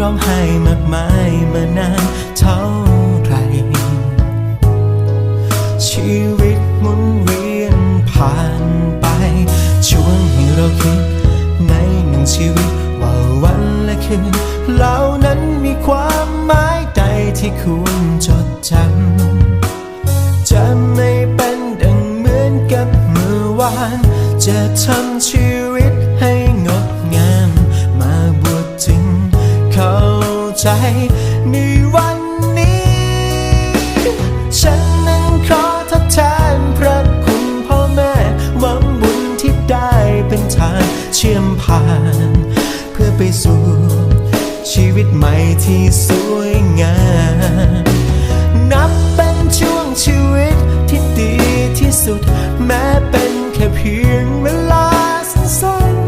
ร้องไห้มากมายมานานเท่าไหรชีวิตหมุนเวียนผ่านไป ชวนให้เราคิดในหนึ่งชีวิตว่าวันและคืนเหล่านั้นมีความหมายใดที่ควรจดจำ จะไม่เป็นดังเหมือนกับเมื่อวาน จะทำชีวิต ใจในวันนี้ ฉันนั้นขอทดแทนพระคุณพ่อแม่หวังบุญที่ได้เป็นทางเชื่อมผ่าน เพื่อไปสู่ชีวิตใหม่ที่สวยงาม นับเป็นช่วงชีวิตที่ดีที่สุด แม้เป็นแค่เพียงเวลาสั้นๆ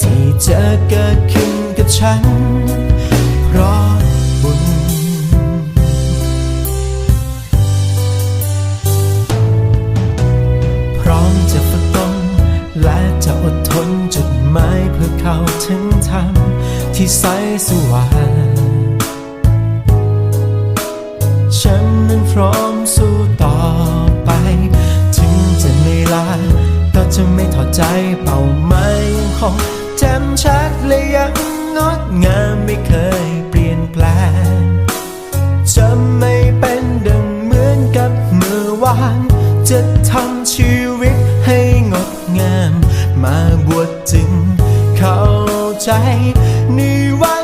ที่จะเกิด กับฉัน เพราะบุญ พร้อมจะฝึกตนและจะอดทนจุดหมายเพื่อเข้าถึงธรรมที่ใสสว่างฉันนั้นพร้อมสู้ต่อไป ถึงจะเหนื่ล้าก็จะไม่ถอดใจเป้าหมายยังคงแจ่มชัดและยัง งดงามไม่เคยเปลี่ยนแปลงจะไม่เป็นดังเหมือนกับเมื่อวาน จะทำชีวิตให้งดงาม มาบวชจึงเข้าใจในวัน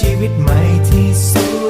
ชีวิตใหม่ที่สวย